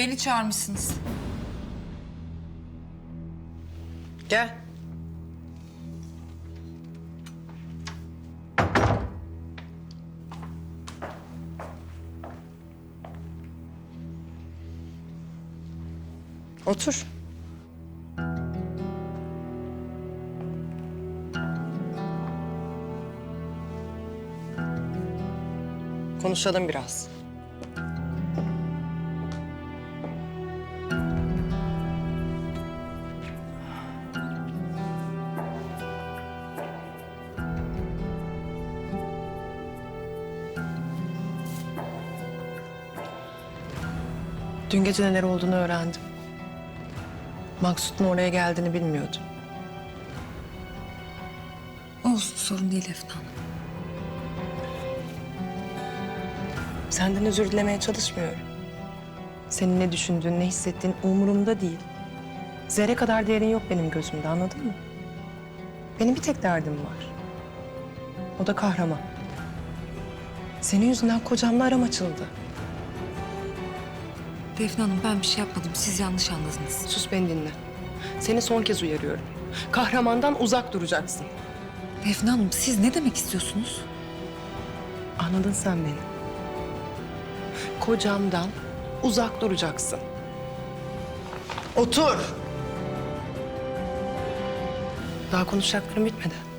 Beni çağırmışsınız. Gel. Otur. Konuşalım biraz. Dün gece neler olduğunu öğrendim. Maksut'un oraya geldiğini bilmiyordum. Olsun sorun değil Efnan Hanım. Senden özür dilemeye çalışmıyorum. Senin ne düşündüğün, ne hissettiğin umurumda değil. Zerre kadar değerin yok benim gözümde anladın mı? Benim bir tek derdim var. O da kahraman. Senin yüzünden kocamla aram açıldı. Defne Hanım ben bir şey yapmadım. Siz yanlış anladınız. Sus beni dinle. Seni son kez uyarıyorum. Kahramandan uzak duracaksın. Defne Hanım siz ne demek istiyorsunuz? Anladın sen beni. Kocamdan uzak duracaksın. Otur. Daha konuşacaklarım bitmedi.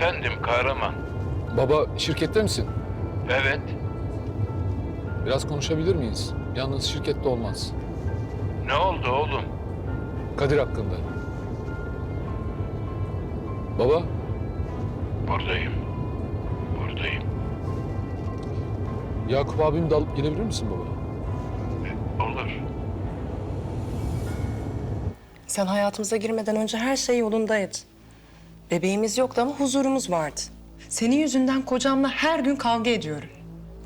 Efendim kahraman. Baba şirkette misin? Evet. Biraz konuşabilir miyiz? Yalnız şirkette olmaz. Ne oldu oğlum? Kadir hakkında. Baba, Buradayım. Buradayım. Yakup abimi de alıp gelebilir misin baba? Olur. Sen hayatımıza girmeden önce her şey yolundaydı. Bebeğimiz yoktu ama huzurumuz vardı. Senin yüzünden kocamla her gün kavga ediyorum.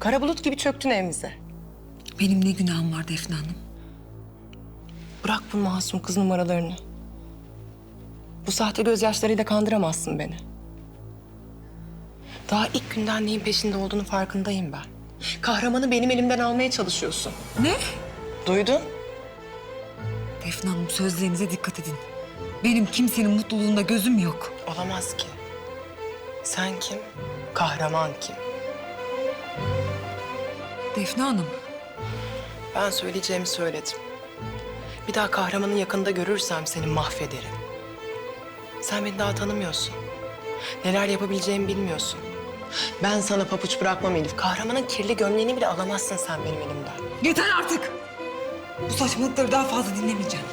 Kara bulut gibi çöktün evimize. Benim ne günahım var Defne Hanım? Bırak bu masum kız numaralarını. Bu sahte gözyaşlarıyla kandıramazsın beni. Daha ilk günden neyin peşinde olduğunu farkındayım ben. Kahramanı benim elimden almaya çalışıyorsun. Ne? Duydun? Defne Hanım sözlerinize dikkat edin. Benim kimsenin mutluluğunda gözüm yok. Olamaz ki. Sen kim? Kahraman kim? Defne Hanım. Ben söyleyeceğimi söyledim. Bir daha kahramanın yakında görürsem seni mahvederim. Sen beni daha tanımıyorsun. Neler yapabileceğimi bilmiyorsun. Ben sana papuç bırakmam Elif. Kahramanın kirli gömleğini bile alamazsın sen benim elimden. Yeter artık. Bu saçmalıkları daha fazla dinlemeyeceğim.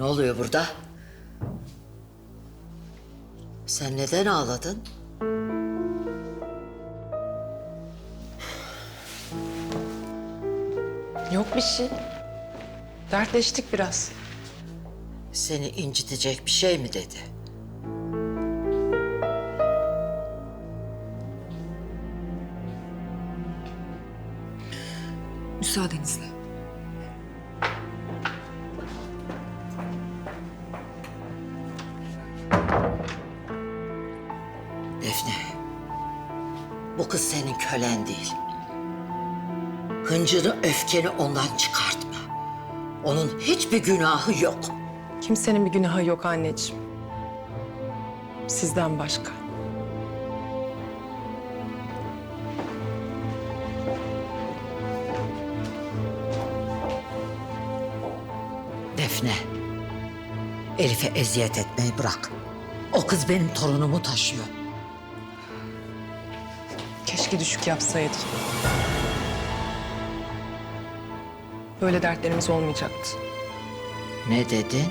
Ne oluyor burada? Sen neden ağladın? Yok bir şey. Dertleştik biraz. Seni incitecek bir şey mi dedi? Müsaadenizle. Kız senin kölen değil. Hıncını, öfkeni ondan çıkartma. Onun hiçbir günahı yok. Kimsenin bir günahı yok anneciğim. Sizden başka. Defne, Elif'e eziyet etmeyi bırak. O kız benim torunumu taşıyor. Keşke düşük yapsaydı. Böyle dertlerimiz olmayacaktı. Ne dedin?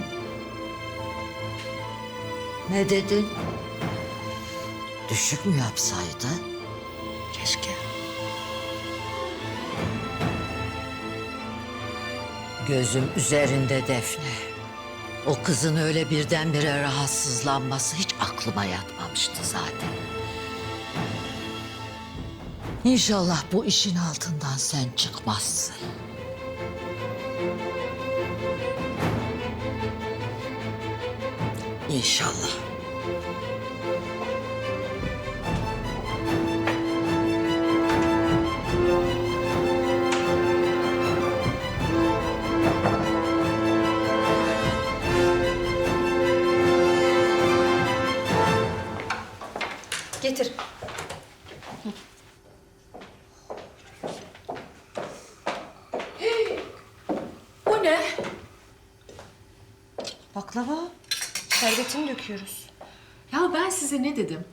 Ne dedin? Düşük mü yapsaydı? Keşke. Gözüm üzerinde Defne. O kızın öyle birdenbire rahatsızlanması hiç aklıma yatmamıştı zaten. İnşallah bu işin altından sen çıkmazsın. İnşallah. Şerbetini döküyoruz. Ya ben size ne dedim?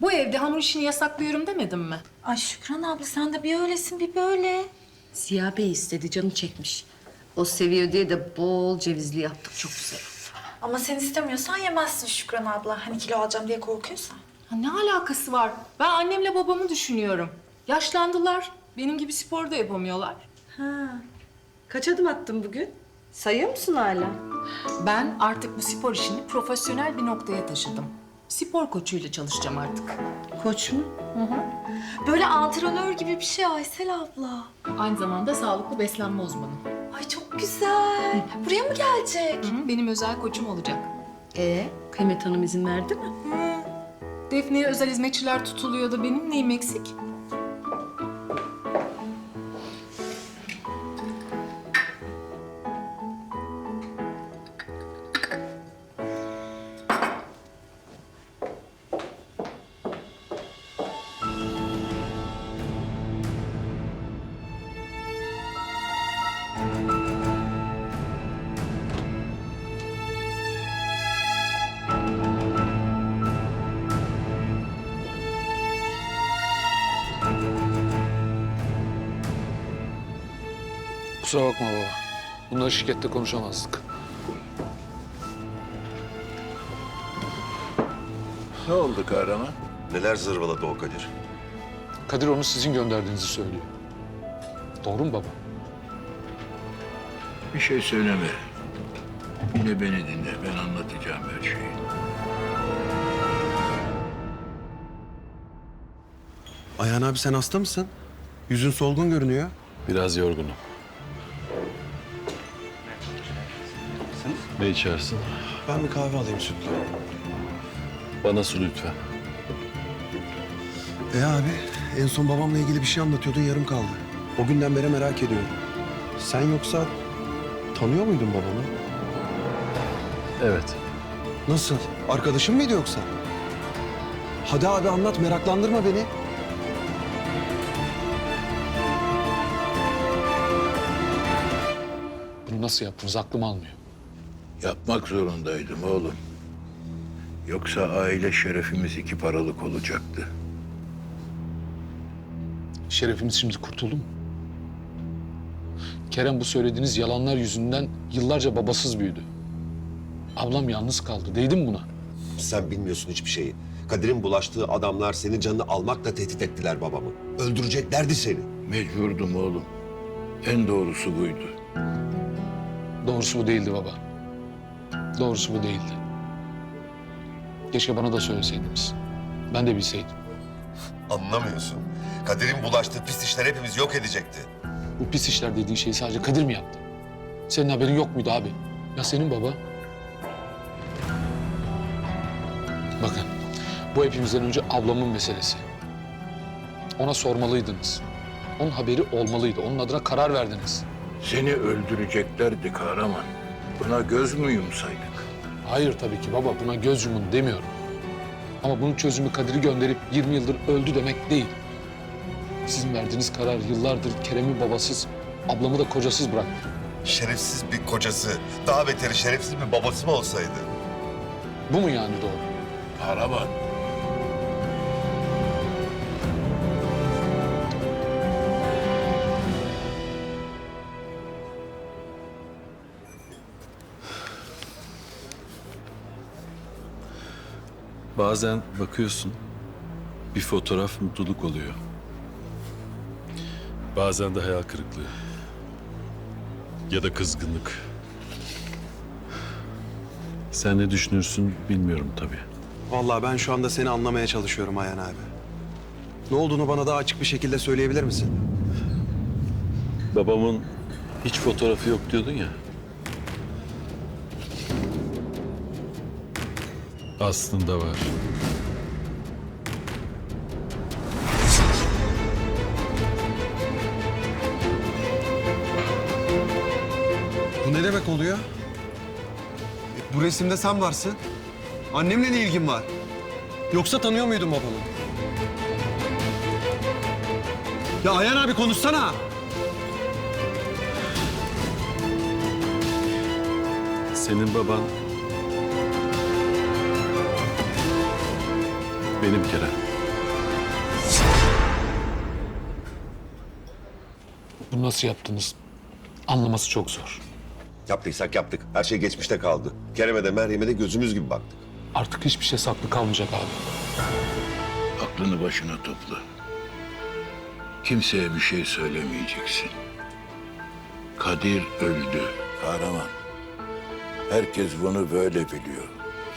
Bu evde hamur işini yasaklıyorum demedim mi? Ay Şükran abla sen de bir öylesin bir böyle. Ziya Bey istedi, canı çekmiş. O seviyor diye de bol cevizli yaptık, çok güzel. Ama sen istemiyorsan yemezsin Şükran abla. Hani kilo alacağım diye korkuyorsan. Ha, ne alakası var? Ben annemle babamı düşünüyorum. Yaşlandılar. Benim gibi spor da yapamıyorlar. Kaç adım attın bugün? Sayıyor musun hala? Ben artık bu spor işini profesyonel bir noktaya taşıdım. Spor koçuyla çalışacağım artık. Koç mu? Böyle antrenör gibi bir şey Aysel abla. Aynı zamanda sağlıklı beslenme uzmanı. Ay çok güzel. Buraya mı gelecek? Hı hı, benim özel koçum olacak. Ee, Kıymet Hanım izin verdi mi? Defne'ye özel hizmetçiler tutuluyor da benim neyim eksik? Kusura bakma baba. Bunları şirkette konuşamazdık. Ne oldu kahraman? Neler zırvaladı o Kadir? Kadir onu sizin gönderdiğinizi söylüyor. Doğru mu baba? Bir şey söyleme. Yine beni dinle. Ben anlatacağım her şeyi. Ayhan abi sen hasta mısın? Yüzün solgun görünüyor. Biraz yorgunum. Ne içersin? Ben bir kahve alayım sütlü. Bana su lütfen. E abi en son babamla ilgili bir şey anlatıyordun yarım kaldı. O günden beri merak ediyorum. Sen yoksa tanıyor muydun babamı? Evet. Nasıl? Arkadaşın mıydı yoksa? Hadi abi anlat meraklandırma beni. Bunu nasıl yaptınız aklım almıyor. Yapmak zorundaydım oğlum. Yoksa aile şerefimiz iki paralık olacaktı. Şerefimiz şimdi kurtuldu mu? Kerem bu söylediğiniz yalanlar yüzünden yıllarca babasız büyüdü. Ablam yalnız kaldı. Değdi mi buna? Sen bilmiyorsun hiçbir şeyi. Kadir'in bulaştığı adamlar senin canını almakla tehdit ettiler babamı. Öldüreceklerdi seni. Mecburdum oğlum. En doğrusu buydu. Doğrusu bu değildi baba. Doğrusu bu değildi. Keşke bana da söyleseydiniz. Ben de bilseydim. Anlamıyorsun. Kadir'in bulaştığı pis işler hepimiz yok edecekti. Bu pis işler dediğin şeyi sadece Kadir mi yaptı? Senin haberin yok muydu abi? Ya senin baba? Bakın, bu hepimizden önce ablamın meselesi. Ona sormalıydınız. Onun haberi olmalıydı. Onun adına karar verdiniz. Seni öldüreceklerdi kahraman. Buna göz mü yumsaydık? Hayır tabii ki baba, buna göz yumun demiyorum. Ama bunun çözümü Kadir'i gönderip 20 yıldır öldü demek değil. Sizin verdiğiniz karar yıllardır Kerem'i babasız, ablamı da kocasız bıraktı. Şerefsiz bir kocası, daha beteri şerefsiz bir babası mı olsaydı? Bu mu yani doğru? Kahraman. Bazen bakıyorsun, bir fotoğraf mutluluk oluyor. Bazen de hayal kırıklığı. Ya da kızgınlık. Sen ne düşünürsün bilmiyorum tabii. Vallahi ben şu anda seni anlamaya çalışıyorum Ayhan abi. Ne olduğunu bana daha açık bir şekilde söyleyebilir misin? Babamın hiç fotoğrafı yok diyordun ya. Aslında var. Bu ne demek oluyor? Bu resimde sen varsın. Annemle ne ilgin var? Yoksa tanıyor muydun babamı? Ya Ayhan abi konuşsana. Senin baban... Benim Kerem. Bunu nasıl yaptınız? Anlaması çok zor. Yaptıysak yaptık. Her şey geçmişte kaldı. Kerem'e de Meryem'e de gözümüz gibi baktık. Artık hiçbir şey saklı kalmayacak abi. Aklını başına topla. Kimseye bir şey söylemeyeceksin. Kadir öldü. Kahraman. Herkes bunu böyle biliyor.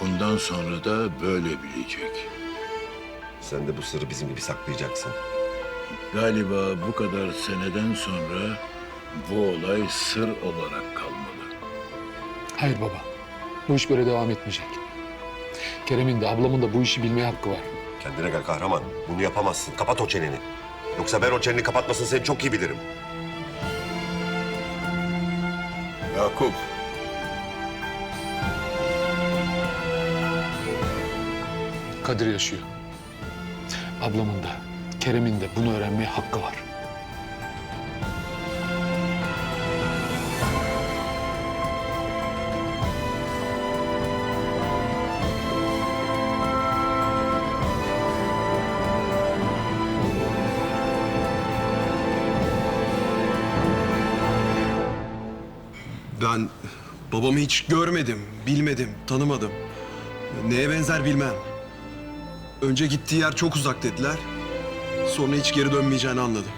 Bundan sonra da böyle bilecek. Sen de bu sırrı bizim gibi saklayacaksın. Galiba bu kadar seneden sonra bu olay sır olarak kalmalı. Hayır baba. Bu iş böyle devam etmeyecek. Kerem'in de ablamın da bu işi bilmeye hakkı var. Kendine gel kahraman. Bunu yapamazsın. Kapat o çeneni. Yoksa ben o çeneni kapatmasını seni çok iyi bilirim. Yakup. Kadir yaşıyor. Ablamın da, Kerem'in de bunu öğrenmeye hakkı var. Ben babamı hiç görmedim, bilmedim, tanımadım. Neye benzer bilmem. Önce gittiği yer çok uzak dediler. Sonra hiç geri dönmeyeceğini anladım.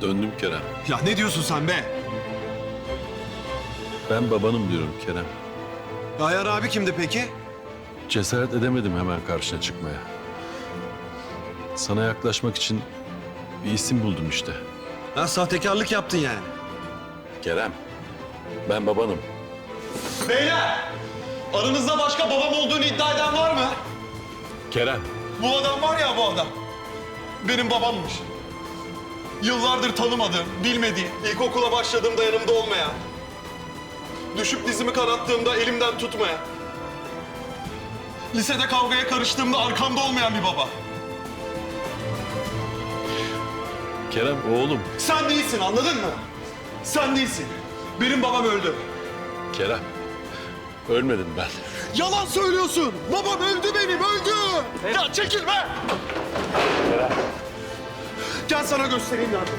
Döndüm Kerem. Ya ne diyorsun sen be? Ben babanım diyorum Kerem. Ayar abi kimdi peki? Cesaret edemedim hemen karşına çıkmaya. Sana yaklaşmak için bir isim buldum işte. Ha sahtekarlık yaptın yani. Kerem. Ben babanım. Beyler! Aranızda başka babam olduğunu iddia eden var mı? Kerem. Bu adam var ya bu adam. Benim babammış. Yıllardır tanımadığım, bilmediğim, ilkokula başladığımda yanımda olmayan, düşüp dizimi kanattığımda elimden tutmayan, lisede kavgaya karıştığımda arkamda olmayan bir baba. Kerem oğlum. Sen değilsin anladın mı? Sen değilsin. Benim babam öldü. Kerem. Ölmedim ben. Yalan söylüyorsun. Babam öldü benim, öldü. Ya çekil be. Gel sana göstereyim yardım.